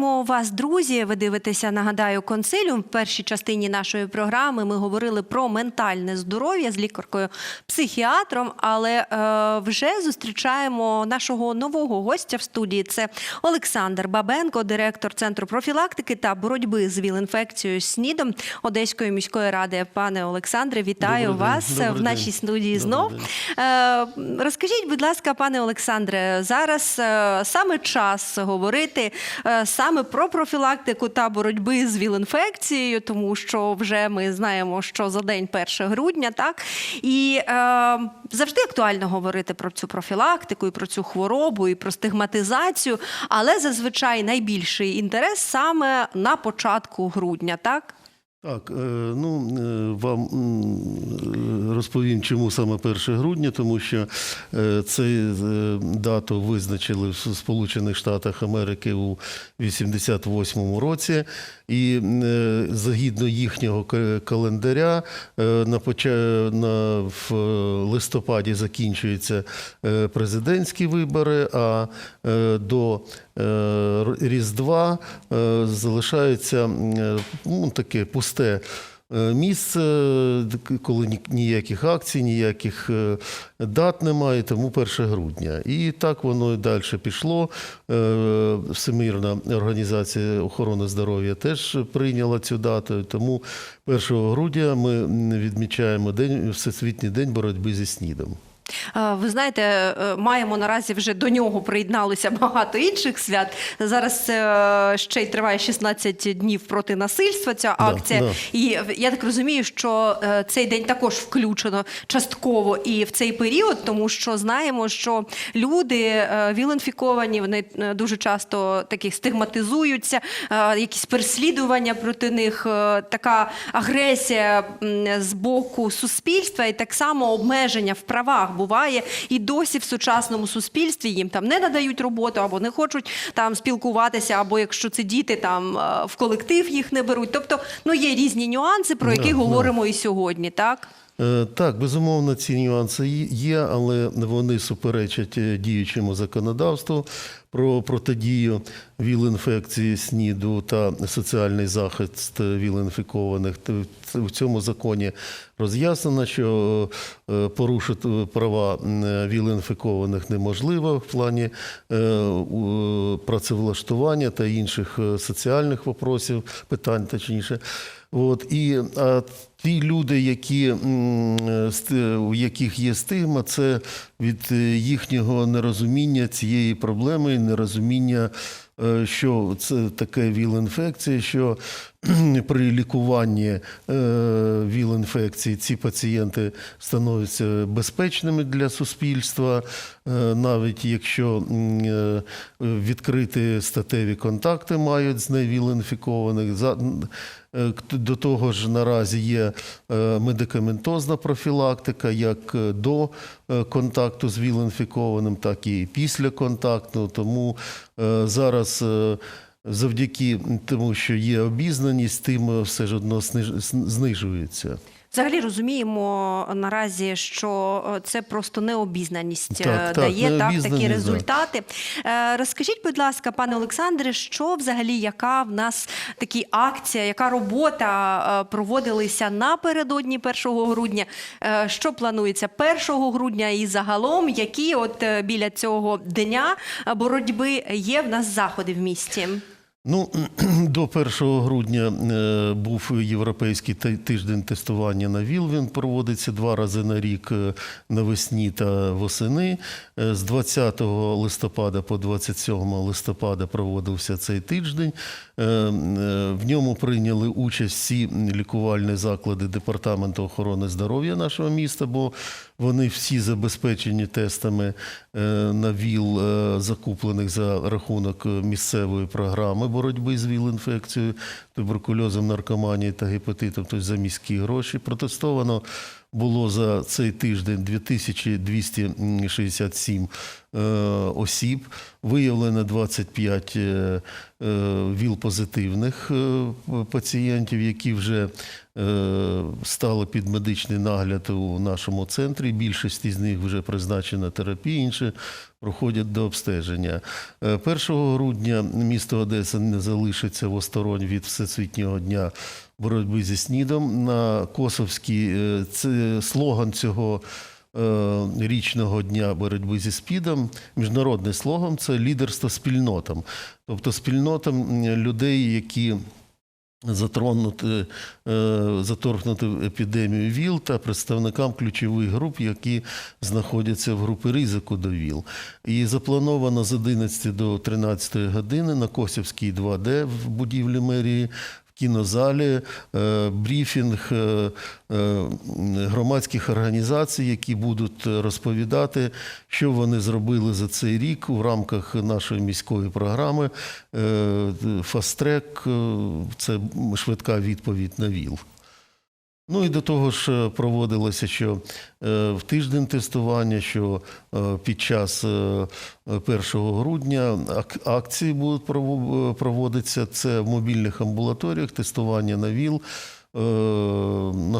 Вітаємо вас, друзі. Ви дивитеся, нагадаю, консиліум. В першій частині нашої програми ми говорили про ментальне здоров'я з лікаркою-психіатром, але е, вже зустрічаємо нашого нового гостя в студії. Це Олександр Бабенко, директор центру профілактики та боротьби з ВІЛ-інфекцією СНІДом Одеської міської ради. Пане Олександре, вітаю Добрий вас Добрий в нашій студії Добрий знов. день. Е, Розкажіть, будь ласка, пане Олександре, зараз е, саме час говорити е, саме про профілактику та боротьби з ВІЛ-інфекцією, тому що вже ми знаємо, що за день 1 грудня, так і е, завжди актуально говорити про цю профілактику і про цю хворобу, і про стигматизацію, але зазвичай найбільший інтерес саме на початку грудня, так? Так, е, ну е, вам е, розповім, чому саме 1 грудня, тому що цю дату визначили в Сполучених Штатах Америки у 88-му році, і е, згідно їхнього ка- календаря е, на на в листопаді закінчуються е, президентські вибори, а е, до е, Різдва е, залишається е, ну, таке пусте е, місце, коли ніяких акцій, ніяких е, дат немає, тому 1 грудня. І так воно і далі пішло. Е, Всемирна організація охорони здоров'я теж прийняла цю дату, тому 1 грудня ми відмічаємо день, Всесвітній день боротьби зі СНІДом. Е, Ви знаєте, е, маємо наразі вже до нього приєдналося багато інших свят. Зараз е, ще й триває 16 днів проти насильства. Ця акція, да. і я так розумію, що цей день також включено частково і в цей період, тому що знаємо, що люди віл-інфіковані, вони дуже часто такі стигматизуються, якісь переслідування проти них, така агресія з боку суспільства, і так само обмеження в правах буває. І досі в сучасному суспільстві їм там не надають роботу або не хочуть там спілкуватися, або якщо це діти, там е, в колектив їх не беруть. Тобто, ну є різні нюанси, про які говоримо і сьогодні, так? Е, Так, безумовно, ці нюанси є- але вони суперечать е, діючому законодавству про протидію ВІЛ-інфекції СНІДу та соціальний захист віл-інфікованих. В цьому законі роз'яснено, що е, порушити права віл-інфікованих неможливо в плані працевлаштування та інших соціальних вопросів, питань точніше. От і а ті люди, які у яких є стигма, це від їхнього нерозуміння цієї проблеми, нерозуміння, е, що це таке ВІЛ-інфекція, що при лікуванні е, ВІЛ-інфекції ці пацієнти становляться безпечними для суспільства, е, навіть якщо е, відкриті статеві контакти мають з невіл-інфікованих. До того ж, наразі є медикаментозна профілактика як до контакту з ВІЛ-інфікованим, так і після контакту. Тому зараз. Завдяки тому, що є обізнаність, тим е, все ж одно знижується. Взагалі розуміємо наразі, що е, це просто необізнаність Так, е, так, дає так, такі необізнаність, да. результати. Е, Розкажіть, будь ласка, пане Олександре, що взагалі, яка в нас такі акція, яка робота проводилися напередодні 1 грудня? Що планується 1 грудня і загалом, які от біля цього дня боротьби є в нас заходи в місті? Ну, до 1 грудня е, був європейський ти- тиждень тестування на ВІЛ. Він проводиться два рази на рік е, навесні та восени. Е, З 20 листопада по 27 листопада проводився цей тиждень. В ньому прийняли участь всі лікувальні заклади Департаменту охорони здоров'я нашого міста, бо вони всі забезпечені тестами е, на ВІЛ, е, закуплених за рахунок е, місцевої програми боротьби з ВІЛ-інфекцією, туберкульозом, наркоманією та гепатитом, тобто за міські гроші. Протестовано було за цей тиждень 2267 е, осіб, виявлено 25 е, е, ВІЛ-позитивних е, пацієнтів, які вже е, стали під медичний нагляд у нашому центрі. Більшість із них вже призначена терапія, інші проходять до обстеження. Е, 1 грудня місто Одеса не залишиться в осторонь від Всесвітнього дня боротьби зі СНІДом. На Косовській е, це слоган цього е, річного дня боротьби зі СПІДом, міжнародний слоган це лідерство спільнотам. Тобто спільнотам людей, які затронути, е, заторкнути епідемію ВІЛ та представникам ключових груп, які знаходяться в групі ризику до ВІЛ. І заплановано з 11 до 13 години на Косівській 2D в будівлі мерії кінозалі е, брифінг е, е, громадських організацій, які будуть розповідати, що вони зробили за цей рік у рамках нашої міської програми Фастрек це швидка відповідь на ВІЛ. Ну і до того ж е, проводилося, що е, в тиждень тестування, що е, під час е, 1 грудня ак- акції будуть проводитися. Це в мобільних амбулаторіях тестування на ВІЛ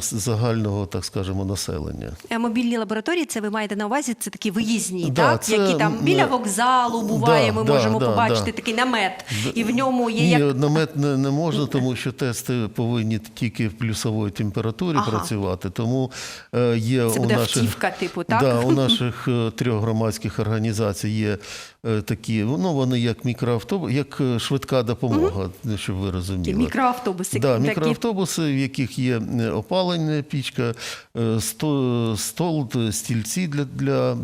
загального, так скажемо, населення. Е, Мобільні лабораторії, це ви маєте на увазі, це такі виїзні, Да, так? це, які там біля е, вокзалу буває, да, ми да, можемо да, побачити да. такий намет, і в ньому є Ні, як намет не, не можна, тому що тести повинні тільки в плюсовій температурі Ага. працювати. Тому е, є це у буде наших автівка, типу, так? Да, у наших е, трьох громадських організацій є е, такі, ну вони як мікроавтобус, як е, швидка допомога, щоб ви розуміли. мікроавтобуси. Да, такі. мікроавтобуси, в яких є е, опалення, пічка, е, сто- стол, стільці для, для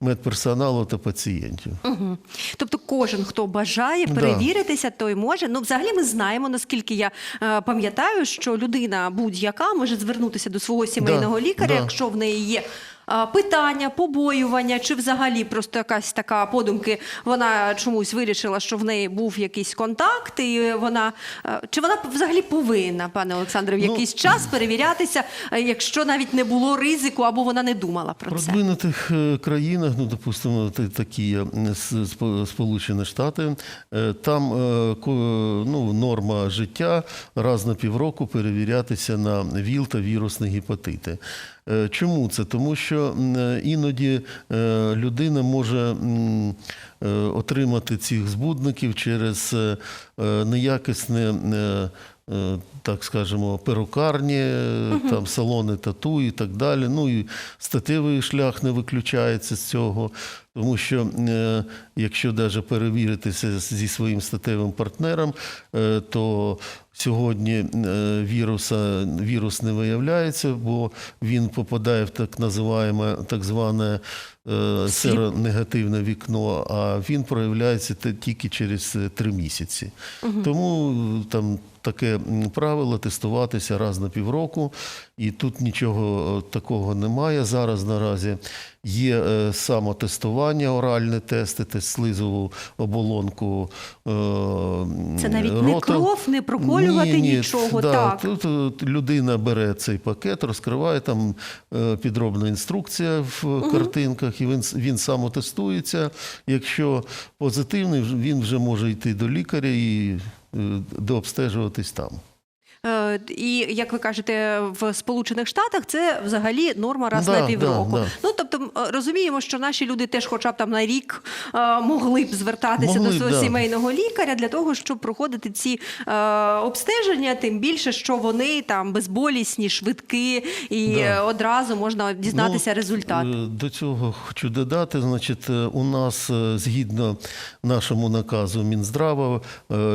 медперсоналу та пацієнтів. Мгм. Тобто кожен, хто бажає Да. перевіритися, той може. Ну, взагалі, ми знаємо, наскільки я е, пам'ятаю, що людина будь-яка може звернутися до свого сімейного лікаря, да. якщо в неї є. Питання, побоювання, чи взагалі просто якась така подумки, вона чомусь вирішила, що в неї був якийсь контакт, і вона е, чи вона взагалі повинна, пане Олександре, в Ну, якийсь час перевірятися, е, якщо навіть не було ризику або вона не думала про В це. розвинутих е, країнах, ну допустимо, та- такі Сполучені Штати, там ну, норма життя раз на півроку перевірятися на ВІЛ та вірусні гепатити. Е, Чому це? Тому що е, іноді е, людина може отримати цих збудників через неякісне. Так скажемо, перукарні, е, там салони тату і так далі. Ну і статевий шлях не виключається з цього, тому що е, якщо навіть перевіритися зі своїм статевим партнером, е, то сьогодні е, віруса, вірус не виявляється, бо він попадає в так називаємо так зване серонегативне вікно, а він проявляється тільки через три місяці. Тому е, там таке правило тестуватися раз на півроку, і тут нічого е, такого немає. Зараз наразі є е, самотестування, оральні тести, тест слизову оболонку. е, Це навіть не кров, не проколювати Ні, ні, нічого, Да, так. Тут людина бере цей пакет, розкриває там підробна інструкція в картинках, і він, він самотестується. Якщо позитивний, він вже може йти до лікаря і дообстежуватись там. Е, І як ви кажете, в Сполучених Штатах це взагалі норма раз Да, на півроку. да, да. Ну тобто розуміємо, що наші люди теж, хоча б там на рік, е, могли б звертатися Могли до свого да. сімейного лікаря для того, щоб проходити ці е, обстеження, тим більше, що вони там безболісні, швидкі, і Да. одразу можна дізнатися Ну, результат. До цього хочу додати. Значить, у нас згідно нашому наказу Мінздрава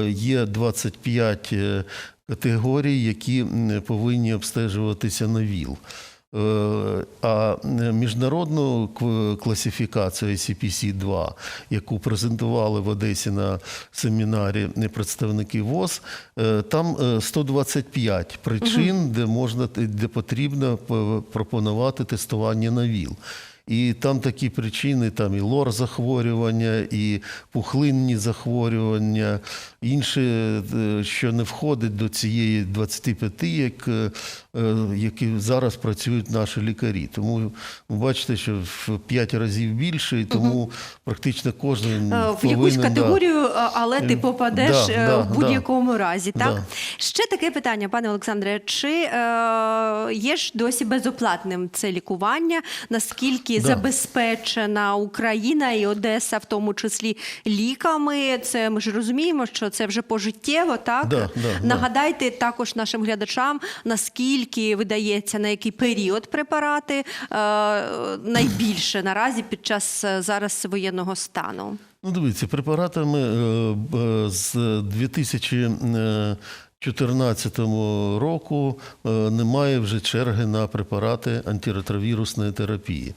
є 25 е, категорій, які повинні обстежуватися на ВІЛ. Е, А е, міжнародну класифікацію ICPC-2, яку презентували в Одесі на семінарі представники ВОЗ, е, там е, 125 причин, де можна де потрібно пропонувати тестування на ВІЛ. І там такі причини: там і лор захворювання, і пухлинні захворювання, інше, е, що не входить до цієї 25, як, е, е, які зараз працюють наші лікарі. Тому ви бачите, що в 5 разів більше, і тому практично кожен В повинен, якусь категорію, а- але ти попадеш да, да, в будь-якому разі. Так Да. ще таке питання, пане Олександре. Чи е, є ж досі безоплатним це лікування? Наскільки Да. забезпечена Україна і Одеса, в тому числі ліками? Це ми ж розуміємо, що це вже пожиттєво, так Да, да, да. нагадайте також нашим глядачам, наскільки видається на який період препарати е, найбільше наразі під час е, зараз воєнного стану. Ну, дивіться, препаратами е, б- з 2014 року е, немає вже черги на препарати антиретровірусної терапії.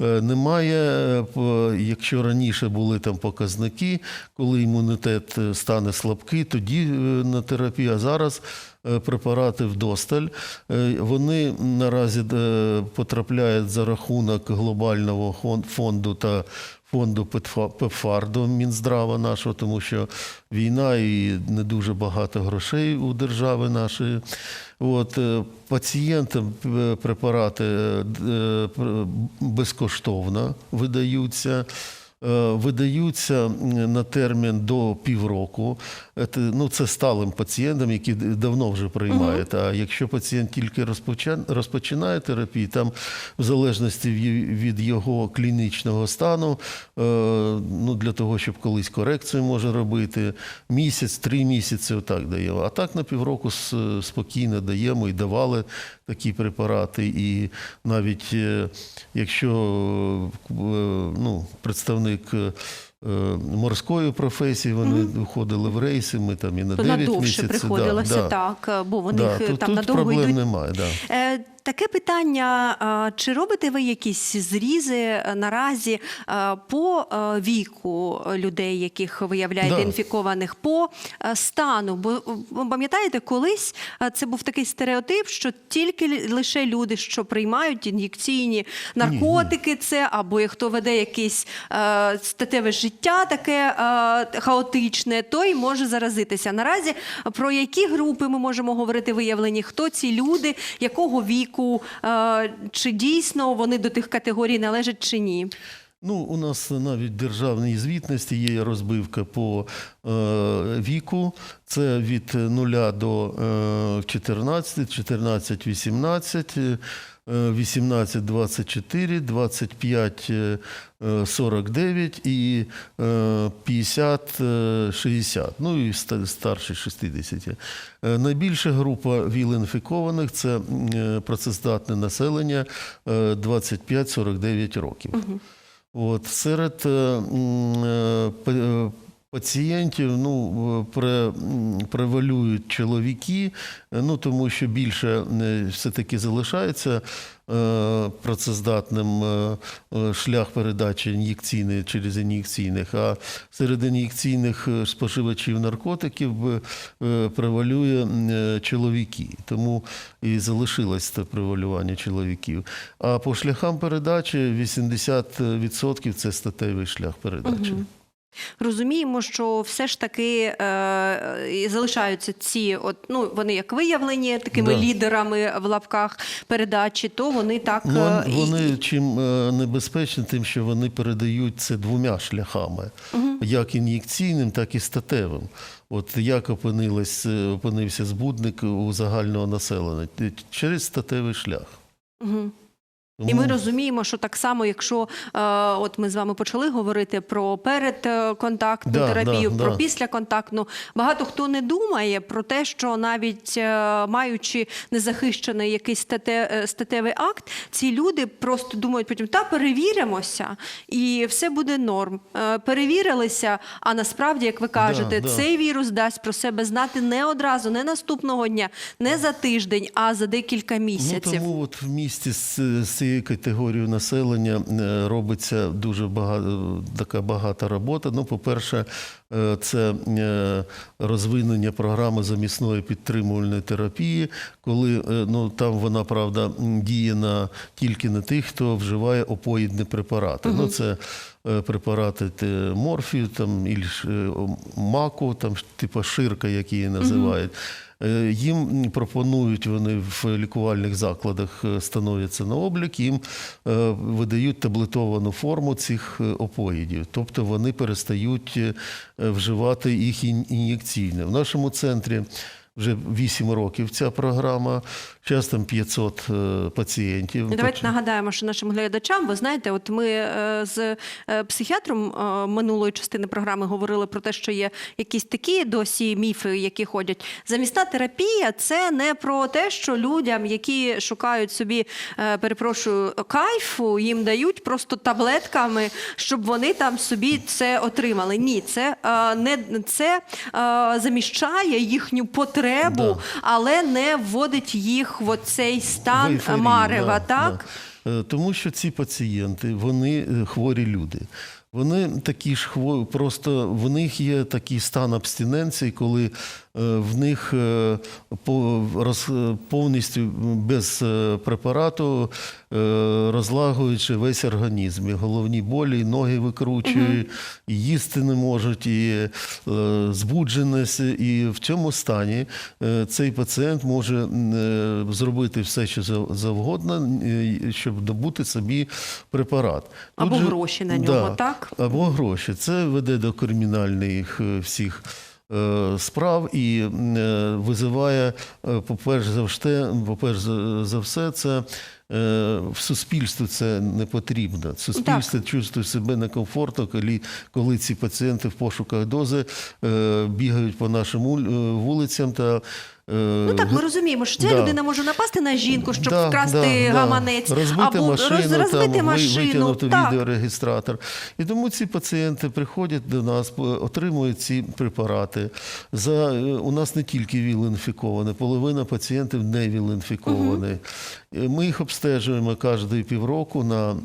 Е, Немає, е, якщо раніше були там показники, коли імунітет стане слабкий, тоді на терапію, а зараз препарати вдосталь. Вони наразі потрапляють за рахунок глобального фонду та фонду до Мінздрава нашого, тому що війна і не дуже багато грошей у держави нашої. От, е, пацієнтам е, препарати е, безкоштовно видаються. Е, Видаються на термін до півроку. Ну, це сталим пацієнтам, які давно вже приймають. А якщо пацієнт тільки розпочинає терапію, там в залежності від його клінічного стану, е, ну, для того, щоб колись корекцію може робити, місяць, три місяці, отак даємо. А так на півроку спокійно даємо і давали такі препарати. І навіть е, якщо е, ну, представник е, морської професії, вони виходили в рейси, ми там і на То 9 місяців. приходилося да, да. так, бо вони Да, їх тут, там тут надовго проблем йдуть. немає. Да. Таке питання: чи робите ви якісь зрізи е, наразі по е, віку людей, яких виявляєте Да. інфікованих, по е, стану? Бо пам'ятаєте, колись це був такий стереотип, що тільки лише люди, що приймають ін'єкційні наркотики, це або як хто веде якесь статеве життя, таке хаотичне, той може заразитися. Наразі про які групи ми можемо говорити виявлені? Хто ці люди, якого віку, е, чи дійсно вони до тих категорій належать чи ні? Ну, у нас навіть в державній звітності є розбивка по е, віку. Це від 0 до е, 14, 14 18, е, 18 24, 25 е, 49 і е, 50 е, 60, ну і ста- старші 60. Е, Найбільша група ВІЛ-інфікованих – це е, працездатне населення е, 25-49 років. От, серед е, е, е, пацієнтів ну, е, пре, превалюють чоловіки, е, ну, тому що більше е, все-таки залишається е, працездатним шлях передачі ін'єкційний через ін'єкційних, а серед ін'єкційних споживачів наркотиків превалює чоловіки. Тому і залишилось це превалювання чоловіків. А по шляхам передачі 80% це статевий шлях передачі. Розуміємо, що все ж таки е, залишаються ці, от ну вони як виявлені такими Да. лідерами в лапках передачі, то вони так е, і- вони чим е, небезпечні, тим, що вони передають це двома шляхами: як ін'єкційним, так і статевим. От як опинилось, е, опинився збудник у загального населення через статевий шлях. Мгм. І ми розуміємо, що так само, якщо е, от ми з вами почали говорити про передконтактну Да, терапію, да, про да. післяконтактну, багато хто не думає про те, що навіть е, маючи незахищений якийсь стате, статевий акт, ці люди просто думають потім, та перевіримося, і все буде норм. Е, перевірилися, а насправді, як ви кажете, да. цей вірус дасть про себе знати не одразу, не наступного дня, не за тиждень, а за декілька місяців. Ну, тому от в місті з цією категорією населення е, робиться дуже багато, така багата робота. Ну, по-перше, Е, Це е, розвинення програми замісної підтримувальної терапії, коли ну, там вона, правда, діє на, тільки на тих, хто вживає опоїдні препарати. Ну, це препарати те, морфію, там, іль е, маку, там, типу ширка, як її називають. Е, Їм пропонують вони в лікувальних закладах е, становляться на облік, їм е, видають таблетовану форму цих е, опоїдів, тобто вони перестають е, вживати їх ін- ін'єкційно. В нашому центрі вже 8 років ця програма, зараз там 500 е, пацієнтів. Ну, Давайте нагадаємо, що нашим глядачам, ви знаєте, от ми е, з е, психіатром минулої частини програми говорили про те, що є якісь такі досі міфи, які ходять. Замісна терапія це не про те, що людям, які шукають собі, перепрошую, кайфу, їм дають просто таблетками, щоб вони там собі це отримали. Ні, це не це заміщає їхню потребу, Да. але не вводить їх в оцей стан ейфорії, марева, да, так? да. Е, Тому що ці пацієнти, вони е, хворі люди. Вони такі ж хворі, просто в них є такий стан абстиненції, коли в них е, повністю без е, препарату е, розлагуючи весь організм. І головні болі, і ноги викручують, і їсти не можуть, і е, збудженість. І в цьому стані е, цей пацієнт може е, зробити все, що завгодно, е, щоб добути собі препарат. Тут Або же- гроші на нього, так? Або гроші. Це веде до кримінальних е, всіх е, справ і е, визиває, е, по-перше, завжди, по-перше, за- за все, це. е, В суспільстві це не потрібно. Суспільство чувствує себе некомфортно, коли, коли ці пацієнти в пошуках дози е, бігають по нашим е, вулицям та е, Ну так, ми розуміємо, що ця да. людина може напасти на жінку, щоб Да, вкрасти да, да. гаманець, розбити або машину, роз, розбити там, машину. витягнути Так. відеорегістратор. І тому ці пацієнти приходять до нас, отримують ці препарати. За, е, у нас не тільки ВІЛ-інфіковані, половина пацієнтів не ВІЛ-інфіковані. Е, Ми їх обстежуємо кожні півроку на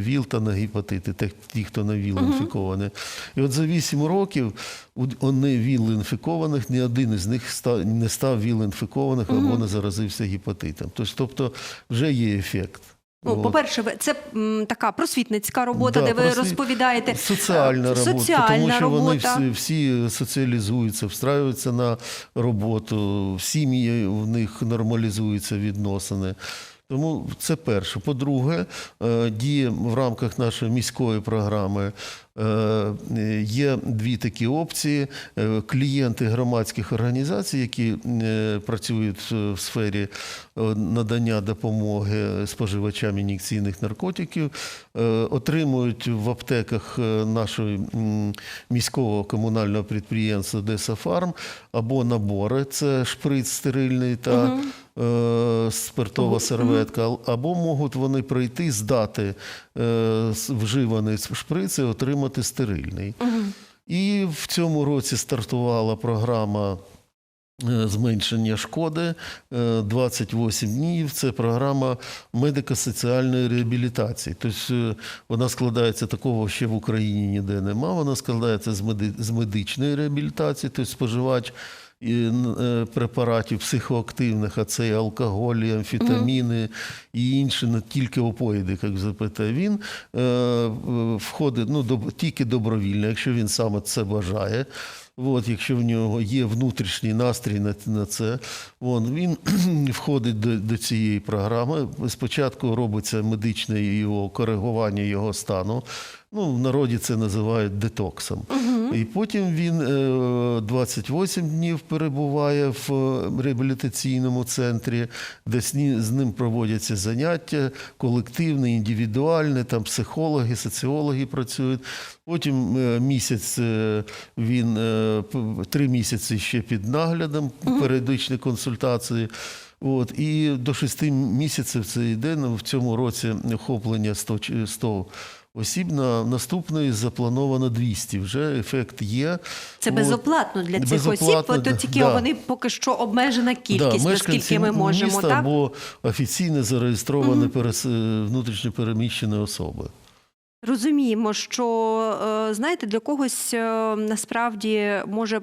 ВІЛ та на гепатити, ті, хто на ВІЛ інфіковані. І от за 8 років у вони ВІЛ-інфікованих, ні один із них не став ВІЛ-інфікованих або не заразився гепатитом. Тобто вже є ефект. Ну, по-перше, це м, така просвітницька робота, Да, де ви просвіт- розповідаєте. Соціальна Е, робота, соціальна тому що вони всі, всі соціалізуються, встраюються на роботу, в сім'ї в них нормалізуються відносини. Тому це перше. По-друге, е, діє в рамках нашої міської програми. Е, Є дві такі опції. Е, Клієнти громадських організацій, які е, працюють в сфері надання допомоги споживачам ін'єкційних наркотиків, отримують в аптеках нашого міського комунального підприємства Десафарм або набори, це шприц стерильний та е, спиртова серветка, або можуть вони прийти, здати вживаний шприц і отримати стерильний. І в цьому році стартувала програма. е, Зменшення шкоди е, 28 днів. Це програма медико-соціальної реабілітації. Тобто е, вона складається такого ще в Україні ніде нема. Вона складається з медичної реабілітації, тобто споживач е, препаратів психоактивних, а це і алкоголь, і амфетаміни і інші, не тільки опоїди, як запитає він, е, входить ну, доб- тільки добровільно, якщо він саме це бажає. От, якщо в нього є внутрішній настрій на, на це, вон, він входить до, до цієї програми. Спочатку робиться медичне його коригування його стану. Ну, в народі це називають детоксом. І потім він е, 28 днів перебуває в е, реабілітаційному центрі, де з ним проводяться заняття колективне, індивідуальне, там психологи, соціологи працюють. Потім е, місяць е, він е, три місяці ще під наглядом, періодичні консультації. От, і до шести місяців це йде. Ну, В цьому році охоплення 100, ч- 100 осіб. На наступний заплановано 200. Вже ефект є. Це От. безоплатно для цих Безоплатно, осіб, то тільки Да. вони поки що обмежена кількість, мешканці наскільки ми можемо, міста так? або офіційно зареєстровані перес... внутрішньо переміщені особи. Розуміємо, що е, знаєте, для когось е, насправді може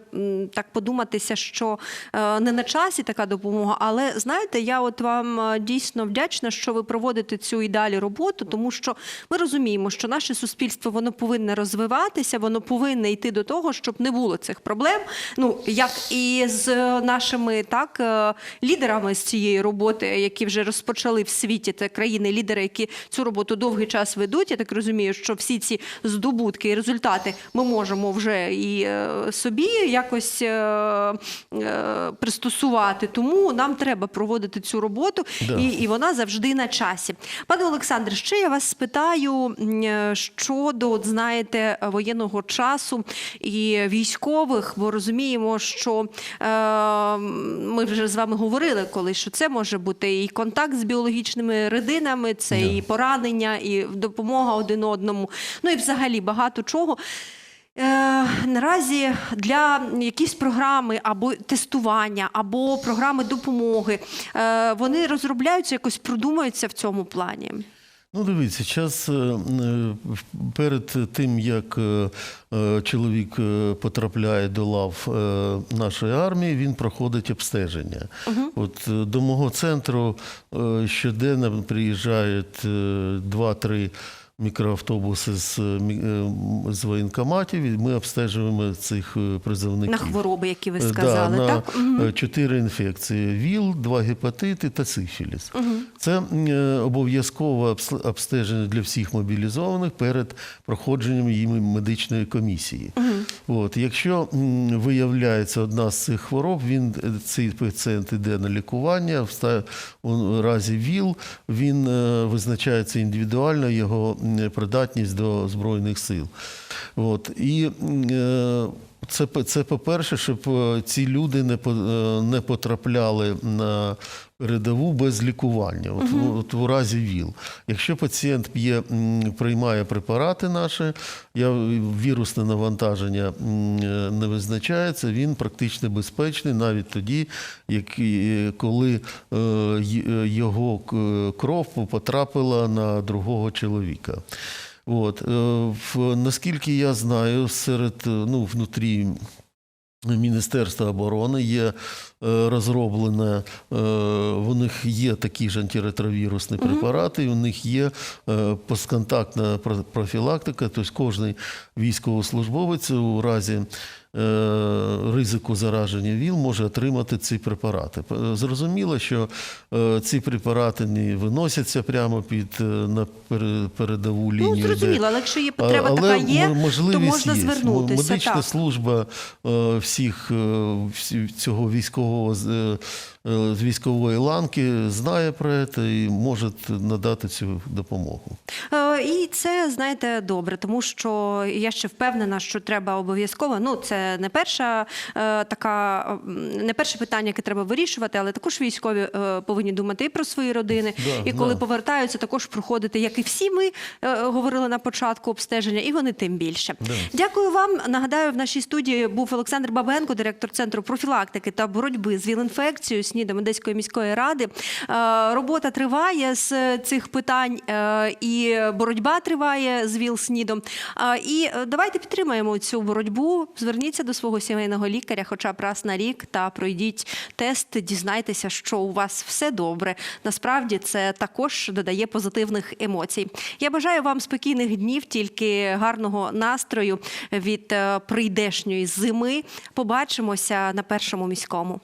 так подуматися, що е, не на часі така допомога. Але знаєте, я от вам дійсно вдячна, що ви проводите цю і далі роботу, тому що ми розуміємо, що наше суспільство воно повинне розвиватися, воно повинне йти до того, щоб не було цих проблем. Ну як і з нашими так лідерами з цієї роботи, які вже розпочали в світі, це країни-лідери, які цю роботу довгий час ведуть. Я так розумію, що всі ці здобутки і результати ми можемо вже і е, собі якось е, е, пристосувати. Тому нам треба проводити цю роботу, Да. і, і вона завжди на часі. Пане Олександре, ще я вас спитаю щодо, от, знаєте, воєнного часу і військових, бо розуміємо, що е, ми вже з вами говорили колись, що це може бути і контакт з біологічними родинами, це Да. і поранення, і допомога один одному. Ну і взагалі багато чого. Е, наразі для якісь програми або тестування, або програми допомоги е, вони розробляються, якось продумуються в цьому плані. Ну, дивіться, час е, перед тим, як е, е, чоловік потрапляє до лав нашої армії, він проходить обстеження. От е, до мого центру щоденно приїжджають е, два-три мікроавтобуси з, е, е, з воєнкоматів, і ми обстежуємо цих е, призовників. На хвороби, які ви сказали, да, так? на чотири інфекції: ВІЛ, два гепатити та сифіліс. Це м, е, обов'язкове обстеження для всіх мобілізованих перед проходженням їм медичної комісії. От, якщо виявляється одна з цих хвороб, він цей пацієнт йде на лікування. В разі ВІЛ він визначається індивідуально його придатність до збройних сил. От, і е, це, це по-перше, щоб е, ці люди не, е, не потрапляли на передову без лікування. От, в- от в разі ВІЛ. Якщо пацієнт п'є, приймає препарати наші, я, вірусне навантаження е, не визначається, він практично безпечний навіть тоді, як, коли його кров потрапила на другого чоловіка. От, е, в, наскільки я знаю, серед е, ну, внутрі Міністерства оборони є е, розроблене, е, у них є такі ж антиретровірусні препарати, у них є е, постконтактна профілактика, тобто кожен військовослужбовець у разі ризику зараження ВІЛ може отримати ці препарати. Зрозуміло, що е, ці препарати не виносяться прямо під е, на пере- передову лінію. Ну, зрозуміло, але якщо є потреба але така є, то можна є. звернутися. Медична так. служба е, всіх е, всі- цього військового з е, з військової ланки знає про це і може надати цю допомогу. Е, І це знаєте добре, тому що я ще впевнена, що треба обов'язково. Ну це не перша е, така, не перше питання, яке треба вирішувати, але також військові повинні думати і про свої родини. Да, і коли да. повертаються, також проходити, як і всі ми говорили на початку обстеження, і вони тим більше. Да. Дякую вам. Нагадаю, в нашій студії був Олександр Бабенко, директор центру профілактики та боротьби з ВІЛ-інфекцією СНІДом Одеської міської ради. Е, Робота триває з цих питань, е, і боротьба триває з ВІЛ-СНІДом. Е, І давайте підтримаємо цю боротьбу. Зверніться до свого сімейного лікаря, хоча б раз на рік, та пройдіть тест, дізнайтеся, що у вас все добре. Насправді це також додає позитивних емоцій. Я бажаю вам спокійних днів, тільки гарного настрою від прийдешньої зими. Побачимося на першому міському.